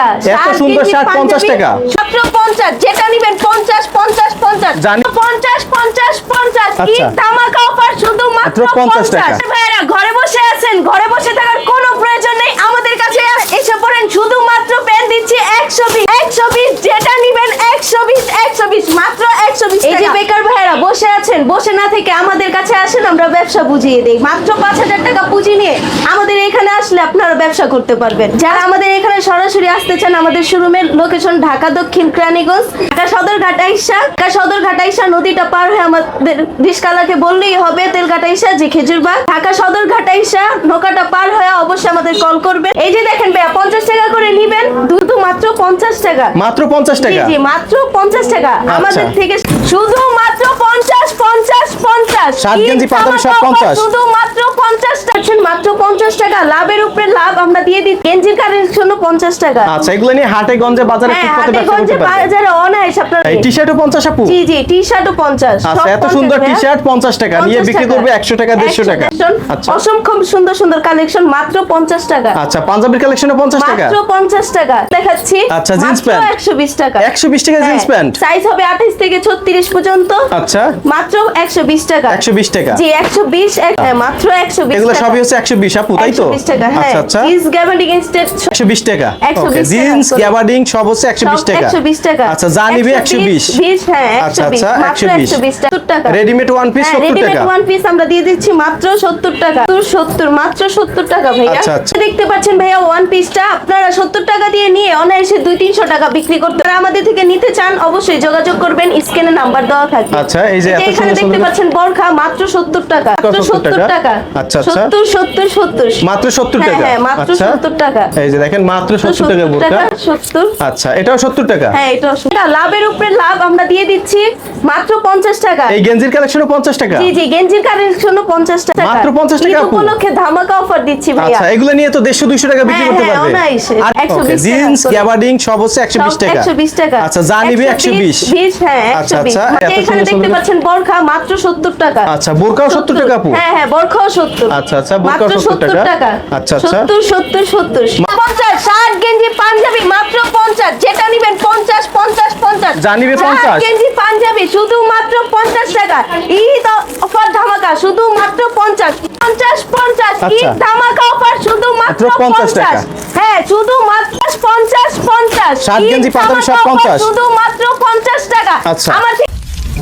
টাকা। এত সুন্দর শার্ট 50 টাকা। মাত্র 50 যেটা নেবেন 50 50 50 জানি- 50 50 50 কি আচ্ছা। ধামাকা অফার শুধু মাত্র মাত্র 50 টাকা। ভাইরা ঘরে বসে আছেন ঘরে বসে থাকার কোনো প্রয়োজন নেই। আমাদের কাছে এসে পড়েন শুধুমাত্র পেন দিচ্ছি 120 120 যেটা নেবেন 120 120 মাত্র 120 এই যে বেকার ভাইরা বসে আছেন বসে না থেকে আমাদের কাছে আসেন আমরা ব্যবসা বুঝিয়ে দেই। মাত্র 5000 টাকা পুঁজি নিয়ে আসলে আপনারা ব্যবসা করতে পারবেন। যারা আমাদের এখানে সরাসরি আসতে চান আমাদের শোরুমের লোকেশন ঢাকা দক্ষিণ ক্রানীগঞ্জ ঢাকা সদরঘাট আইসা ঢাকা সদরঘাট আইসা নদীটা পার হয়ে আমাদের রিস্কালাকে বললেই হবে তেলঘাট আইসা যে খেজুরবাগ। ঢাকা সদরঘাট আইসা নৌকাটা পার হয়ে অবশ্যই আমাদের কল করবেন। এই যে দেখেন ভাইয়া পঞ্চাশ টাকা করে নিবেন দুধ মাত্র পঞ্চাশ টাকা। মাত্র পঞ্চাশ টাকা? জি মাত্র পঞ্চাশ টাকা। আমাদের আচ্ছা। থেকে শুধু মাত্র পঞ্চাশ পঞ্চাশ পঞ্চাশ। ষাট গেঞ্জি, সব 50 শুধু মাত্র পঞ্চাশ টাকা মাত্র পঞ্চাশ টাকা। লাভের উপরে লাভ আমরা দিয়ে দিই গেঞ্জির জন্য পঞ্চাশ টাকা। আচ্ছা এগুলো নিয়ে হাটে গঞ্জে বাজারে হ্যাঁ হাটে গঞ্জে বাজারে অনায়াস আপনার এই টি-শার্টও 50 আপু? জি জি টি শার্টও পঞ্চাশ। আচ্ছা এত সুন্দর টি-শার্ট 50 টাকা। নিয়ে বিক্রি করবে 100 টাকা 150 টাকা। আচ্ছা। অসংখ্য সুন্দর সুন্দর কালেকশন মাত্র পঞ্চাশ টাকা। আচ্ছা পাঞ্জাবির কালেকশনে 50 টাকা? মাত্র পঞ্চাশ টাকা। দেখাচ্ছি। আচ্ছা, jeans pant। একশো বিশ টাকা। 120 টাকা জিন্স প্যান্ট সাইজ হবে আঠাশ থেকে ছত্রিশ পর্যন্ত। আচ্ছা। মাত্র একশো বিশ টাকা। 120 টাকা। জি একশো বিশ মাত্র একশো বিশ এগুলো সবই হচ্ছে 120 আপু তাই তো? 120 টাকা হ্যাঁ। আচ্ছা আচ্ছা। জিন্স গ্যাবার্ডিং ইনস্টেড 120 টাকা। 120 ওকে জিন্স গ্যাবার্ডিং সব হচ্ছে 120 টাকা। 120 টাকা। আচ্ছা যা নিবে 120 20 হ্যাঁ আচ্ছা 120 আচ্ছা মাত্র 120 120 টাকা 70 টাকা। রেডিমেড ওয়ান পিস হ্যাঁ 70 রেডিমেড ওয়ান পিস আমরা দিয়ে দিচ্ছি মাত্র 70 টাকা। 70 মাত্র 70 টাকা ভাইয়া। আচ্ছা, আচ্ছা। দেখতে পাচ্ছেন ভাইয়া ওয়ান পিসটা আপনারা 70 টাকা দিয়ে নিয়ে অনায়াসে 2 300 টাকা বিক্রি করতে আমাদের থেকে নিতে চান অবশ্যই যোগাযোগ করবেন। স্ক্রিনে নাম্বার দেওয়া থাকবে। আচ্ছা, এই যে এত এখানে সুন্দর দেখতে পাচ্ছেন বরখা মাত্র 70 টাকা। 70 70 টাকা? আচ্ছা, আচ্ছা। 70 70 70 মাত্র 70 টাকা? হ্যাঁ মাত্র 70 টাকা। এই যে দেখেন মাত্র 70 টাকা বোরকা। টাকা 70 আচ্ছা এটাও 70 টাকা? হ্যাঁ এটা লাভের উপরে লাভ আমরা দিয়ে দিচ্ছি মাত্র পঞ্চাশ টাকা। এই গেঞ্জির কালেকশনও 50 টাকা? জি জি গেঞ্জির কারের পঞ্চাশ টাকা। মাত্র 50 টাকা উপলক্ষে ধামাকা অফার দিচ্ছি ভাইয়া। আচ্ছা এগুলো নিয়ে তো 150 200 টাকা বিক্রি করতে পারবে। আর জিন্স গ্যাবার্ডিং সব হচ্ছে 120 টাকা। একশো বিশ টাকা। আচ্ছা যা নিবে 120 বিশ হ্যাঁ আচ্ছা, আচ্ছা, এখানে দেখতে পাচ্ছেন বরখা মাত্র সত্তর টাকা। আচ্ছা বোরকাও 70 টাকা হ্যাঁ হ্যাঁ বরখাও সত্তর। আচ্ছা, আচ্ছা, বোরখাও মাত্র 70 টাকা। আচ্ছা, আচ্ছা। সত্তর সত্তর সত্তর। পঞ্চাশ ষাট গেঞ্জি পাঞ্জাবি মাত্র পঞ্চাশ। যেটা নিবেন পঞ্চাশ পঞ্চাশ পঞ্চাশ। যা নিবে ষাট 50 গেঞ্জি পাঞ্জাবি শুধুমাত্র পঞ্চাশ টাকা। ঈদ অফার ধামাকা শুধুমাত্র পঞ্চাশ। পঞ্চাশ পঞ্চাশ। আচ্ছা। ঈদ ধামাকা অফার শুধু মাত্র 50 টাকা। হ্যাঁ শুধু মাত্র পঞ্চাশ পঞ্চাশ। ষাট ঈদ গেঞ্জি পাঞ্জাবি সব ধামাকা offer 50 শুধুমাত্র পঞ্চাশ টাকা। আচ্ছা। আমার